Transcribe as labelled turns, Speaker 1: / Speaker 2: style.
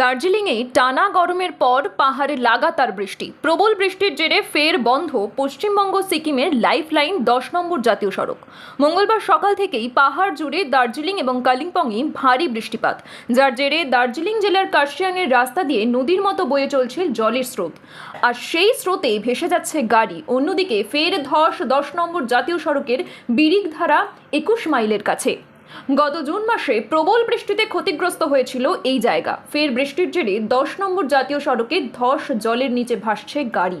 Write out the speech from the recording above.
Speaker 1: দার্জিলিংয়ে টানা গরমের পর পাহাড়ে লাগাতার বৃষ্টি। প্রবল বৃষ্টির জেরে ফের বন্ধ পশ্চিমবঙ্গ সিকিমের লাইফ লাইন দশ নম্বর জাতীয় সড়ক। মঙ্গলবার সকাল থেকেই পাহাড় জুড়ে দার্জিলিং এবং কালিম্পংয়ে ভারী বৃষ্টিপাত, যার জেরে দার্জিলিং জেলার কার্শিয়াংয়ের রাস্তা দিয়ে নদীর মতো বয়ে চলছে জলের স্রোত। আর সেই স্রোতে ভেসে যাচ্ছে গাড়ি, অন্যদিকে ফের ধস দশ নম্বর জাতীয় সড়কের বিরিকধারা একুশ মাইলের কাছে। গত জুন মাসে প্রবল বৃষ্টিতে ক্ষতিগ্রস্ত হয়েছিল এই জায়গা। ফের বৃষ্টির জেরে দশ নম্বর জাতীয় সড়কে ধস জলের নিচে ভাসছে গাড়ি।